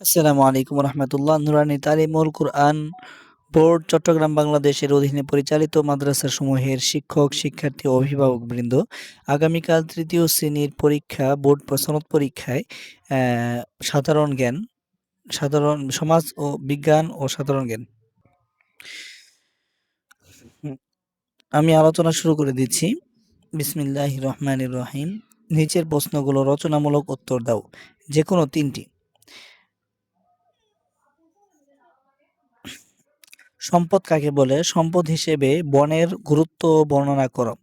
আসসালামু আলাইকুম রহমতুল্লাহ। নুরানি তালিমুল কুরআন বোর্ড, চট্টগ্রাম বাংলাদেশের অধীনে পরিচালিত মাদ্রাসা সমূহের শিক্ষক, শিক্ষার্থী, অভিভাবক বৃন্দ, আগামীকাল তৃতীয় শ্রেণির পরীক্ষা, বোর্ড সনদ পরীক্ষায় সাধারণ জ্ঞান, সাধারণ সমাজ ও বিজ্ঞান ও সাধারণ জ্ঞান। আমি আলোচনা শুরু করে দিচ্ছি। বিসমিল্লাহ রহমান রহিম। নিচের প্রশ্নগুলো রচনামূলক উত্তর দাও। যে কোনো তিনটি। সম্পদ কাকে বলে? সম্পদ হিসেবে বনের গুরুত্ব বর্ণনা করো।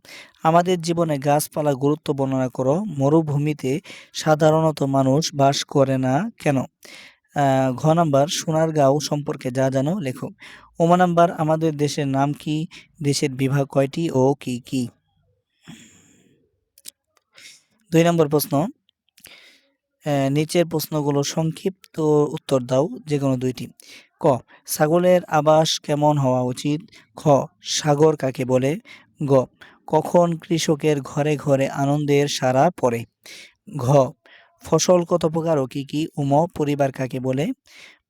আমাদের জীবনে গাছপালা গুরুত্ব বর্ণনা করো। মরুভূমিতে সাধারণত মানুষ বাস করে না কেন? ঘ নাম্বার সোনার সোনারগাঁও সম্পর্কে যা জানো লেখো। ওমা নাম্বার, আমাদের দেশের নাম কি? দেশের বিভাগ কয়টি ও কি কি? দুই নম্বর প্রশ্ন নিচের প্রশ্নগুলো সংক্ষিপ্ত উত্তর দাও যে কোনো দুইটি। ক, ছাগলের আবাস কেমন হওয়া উচিত? খ, সাগর কাকে বলে? গ, কখন কৃষকের ঘরে ঘরে আনন্দের সারা পড়ে? ঘ, ফসল কত প্রকার ও কী কী? উম, পরিবার কাকে বলে?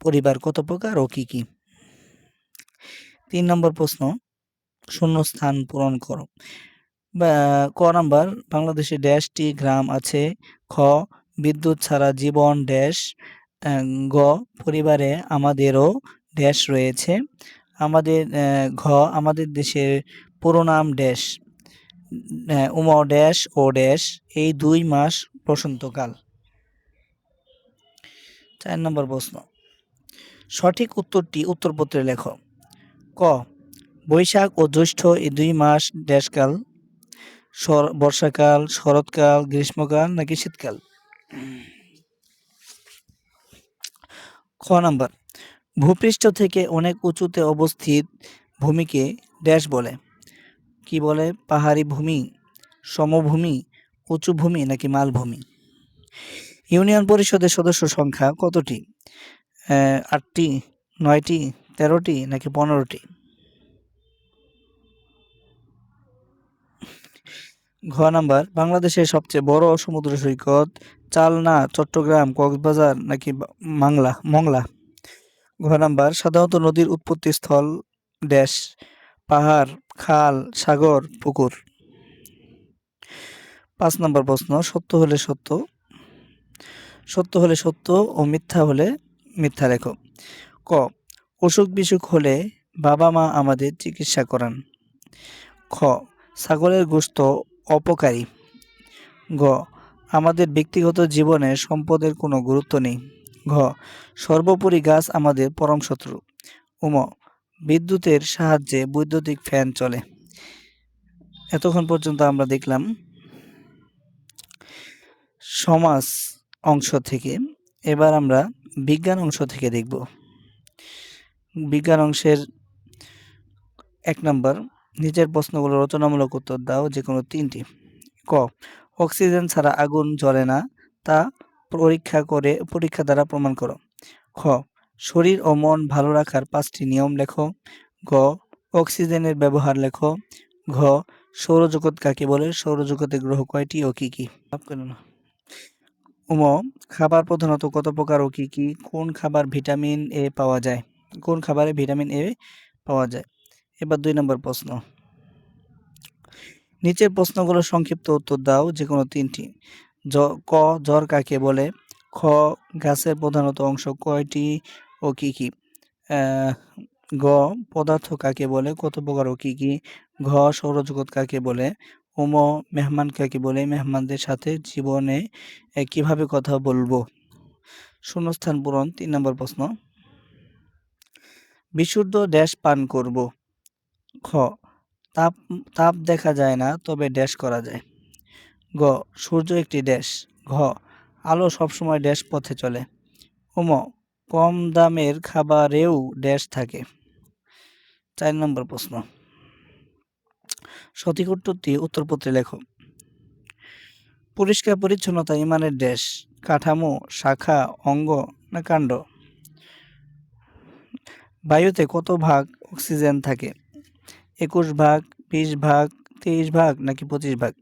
পরিবার কত প্রকার ও কী কী? তিন নম্বর প্রশ্ন, শূন্যস্থান পূরণ করো। ক নাম্বার, বাংলাদেশে ড্যাশটি গ্রাম আছে। খ বিদ্যুৎ ছাড়া জীবন ড্যাশ গ, পরিবারে আমাদেরও ড্যাশ রয়েছে। আমাদের ঘ, আমাদের দেশের পুরো নাম ড্যাশ উম ড্যাশ ও ড্যাশ এই দুই মাস বসন্তকাল। চার নম্বর প্রশ্ন। সঠিক উত্তরটি উত্তরপত্রে লেখো। ক, বৈশাখ ও জ্যৈষ্ঠ এই দুই মাস ড্যাশকাল বর্ষাকাল, শরৎকাল, গ্রীষ্মকাল নাকি শীতকাল? খ নাম্বার, ভূপৃষ্ঠ থেকে অনেক উঁচুতে অবস্থিত ভূমিকে ড্যাশ বলে। কি বলে? পাহাড়ি ভূমি, সমভূমি, উঁচু ভূমি নাকি মালভূমি? ইউনিয়ন পরিষদের সদস্য সংখ্যা কতটি? আটটি, নয়টি, তেরোটি নাকি পনেরোটি? ঘ নাম্বার, বাংলাদেশের সবচেয়ে বড় সমুদ্র সৈকত, চালনা, চট্টগ্রাম, কক্সবাজার নাকি মাংলা, মংলা? ঘ নাম্বার, সাধারণত নদীর উৎপত্তি স্থল ড্যাশ পাহাড়, খাল, সাগর, পুকুর। পাঁচ নম্বর প্রশ্ন, সত্য হলে সত্য সত্য হলে সত্য ও মিথ্যা হলে মিথ্যা লেখো। ক, অসুখ বিসুখ হলে বাবা মা আমাদের চিকিৎসা করান। খ, ছাগলের গোশত অপকারী। গ আমাদের ব্যক্তিগত জীবনে সম্পদের কোনো গুরুত্ব নেই। ঘ, সর্বোপরি গাছ আমাদের পরম শত্রু। উম বিদ্যুতের সাহায্যে বৈদ্যুতিক ফ্যান চলে। এতক্ষণ পর্যন্ত আমরা দেখলাম সমাজ অংশ থেকে। এবার আমরা বিজ্ঞান অংশ থেকে দেখব। বিজ্ঞান অংশের এক নম্বর নিচের প্রশ্নগুলো রচনামূলক উত্তর দাও যে কোনো তিনটি। ক, অক্সিজেন ছাড়া আগুন জ্বলে না, তা পরীক্ষা করে, পরীক্ষা দ্বারা প্রমাণ করো। খ, শরীর ও মন ভালো রাখার পাঁচটি নিয়ম লেখো। গ, অক্সিজেনের ব্যবহার লেখো। ঘ, সৌরজগৎ কাকে বলে? সৌরজগতে গ্রহ কয়টি ও কী কী। উম খাবার প্রধানত কত প্রকার ও কী কী? কোন খাবার ভিটামিন এ পাওয়া যায়? কোন খাবারে ভিটামিন এ পাওয়া যায়? এবার দুই নম্বর প্রশ্ন। নিচের প্রশ্নগুলো সংক্ষিপ্ত উত্তর দাও যে কোনো তিনটি। জ, ক জ্বর কাকে বলে? খ, গাছের প্রধানত অংশ কয়টি ও কি কি? গ, পদার্থ কাকে বলে? কত প্রকার ও কি কি? ঘ, সৌরজগৎ কাকে বলে? উম, মেহমান কাকে বলে? মেহমানদের সাথে জীবনে কীভাবে কথা বলব? শূন্যস্থান পূরণ, তিন নম্বর প্রশ্ন। বিশুদ্ধ ড্যাশ পান করব। খ, তাপ তাপ দেখা যায় না, তবে ড্যাশ করা যায়। গ, সূর্য একটি ড্যাশ। ঘ, আলো সবসময় ড্যাশ পথে চলে। উম কম দামের খাবারেও ড্যাশ থাকে। চার নম্বর প্রশ্ন। সঠিক উত্তরটি উত্তরপত্রে লেখো। পরিষ্কার পরিচ্ছন্নতা ইমানের ড্যাশ। কাঠামো, শাখা, অঙ্গ না কাণ্ড? বায়ুতে কত ভাগ অক্সিজেন থাকে? একুশ ভাগ, বিশ ভাগ তেইশ ভাগ নাকি পঁচিশ ভাগ?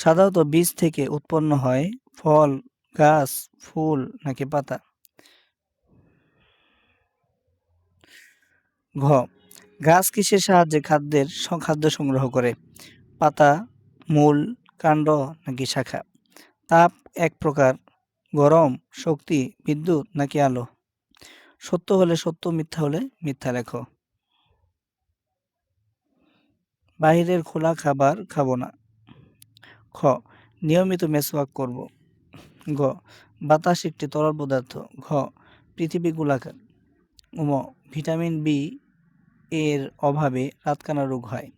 সাধারণত বীজ থেকে উৎপন্ন হয় ফল, গাছ, ফুল নাকি পাতা? ঘ, গাছ কিসের সাহায্যে খাদ্যের খাদ্য সংগ্রহ করে? পাতা, মূল, কাণ্ড নাকি শাখা? তাপ এক প্রকার, গরম, শক্তি, বিদ্যুৎ নাকি আলো? সত্য হলে সত্য, মিথ্যা হলে মিথ্যা লেখো। বাহিরের খোলা খাবার খাব না। খ, নিয়মিত মেসওয়াক করব। গ বাতাস একটি তরল পদার্থ। ঘ, পৃথিবী গোলাকার। উম, ভিটামিন বি এর অভাবে রাতকানা রোগ হয়।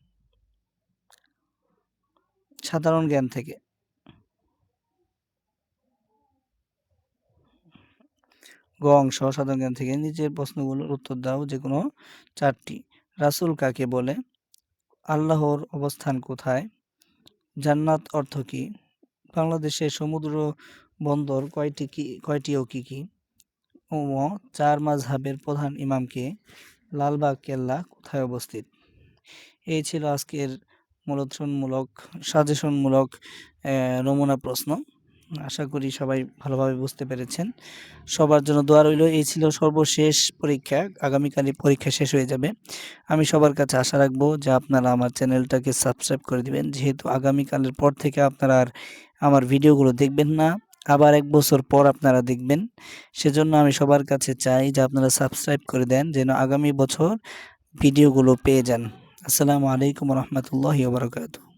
সাধারণ জ্ঞান থেকে। গ, অংশ সাধারণ জ্ঞান থেকে। নিচের প্রশ্নগুলোর উত্তর দাও যে কোনো চারটি। রাসূল কাকে বলে? আল্লাহর অবস্থান কোথায়? জান্নাত অর্থ কী? বাংলাদেশে সমুদ্র বন্দর কয়টি কি, কয়টি ও কী কী? ওম চার মাঝহাবের প্রধান ইমামকে লালবাগ কেল্লা কোথায় অবস্থিত? এই ছিল আজকের মূলধনমূলক, সাজেশনমূলক নমুনা প্রশ্ন। আশা করি সবাই ভালোভাবে বুঝতে পেরেছেন। সবার জন্য দোয়া রইল, এই ছিল সর্বশেষ পরীক্ষা, আগামীকালই পরীক্ষা শেষ হয়ে যাবে। আমি সবার কাছে আশা রাখব যে আপনারা আমার চ্যানেলটাকে সাবস্ক্রাইব করে দিবেন, যেহেতু আগামীকালের পর থেকে আপনারা আর আমার ভিডিওগুলো দেখবেন না, আবার এক বছর পর আপনারা দেখবেন। সেজন্য আমি সবার কাছে চাই যে আপনারা সাবস্ক্রাইব করে দেন, যেন আগামী বছর ভিডিওগুলো পেয়ে যান। আসসালামু আলাইকুম রহমতুল্লাহ বারকাতু